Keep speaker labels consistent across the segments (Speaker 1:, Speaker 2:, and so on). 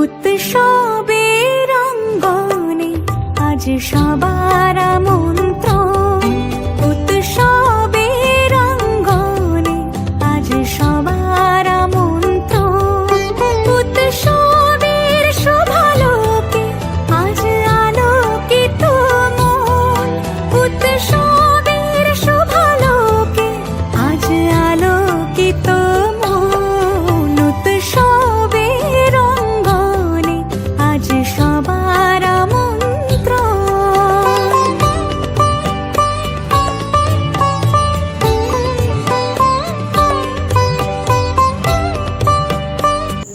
Speaker 1: উৎসবের রঙ্গনে আজ সবার মন্ত্র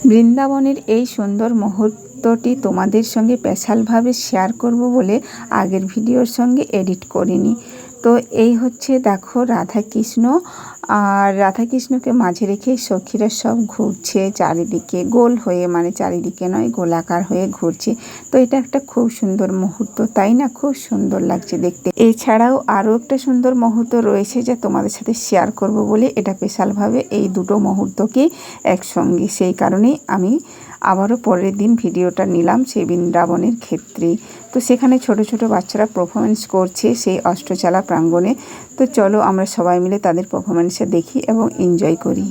Speaker 2: বৃন্দাবনের এই সুন্দর মুহূর্তটি তোমাদের সঙ্গে স্পেশালভাবে শেয়ার করব বলে আগের ভিডিওর সঙ্গে এডিট করিনি। তো এই হচ্ছে দেখো রাধা কৃষ্ণ আর রাধা কৃষ্ণকে মাঝে রেখে সখীরা সব ঘুরছে, চারিদিকে গোল হয়ে মানে চারিদিকে নয়, গোলাকার হয়ে ঘুরছে। তো এটা একটা খুব সুন্দর মুহূর্ত, তাই না? খুব সুন্দর লাগছে দেখতে। এছাড়াও আরও একটা সুন্দর মুহূর্ত রয়েছে যা তোমাদের সাথে শেয়ার করব বলে, এটা স্পেশালভাবে এই দুটো মুহূর্তকে একসঙ্গে। সেই কারণেই আমি আবারও পরের দিন ভিডিওটা নিলাম সেই বৃন্দাবনের ক্ষেত্রে। তো সেখানে ছোট ছোট বাচ্চারা পারফরমেন্স করছে, সেই অষ্টচালা প্রাঙ্গণে। তো চলো আমরা সবাই মিলে তাদের পারফরমেন্সটা দেখি এবং এনজয় করি।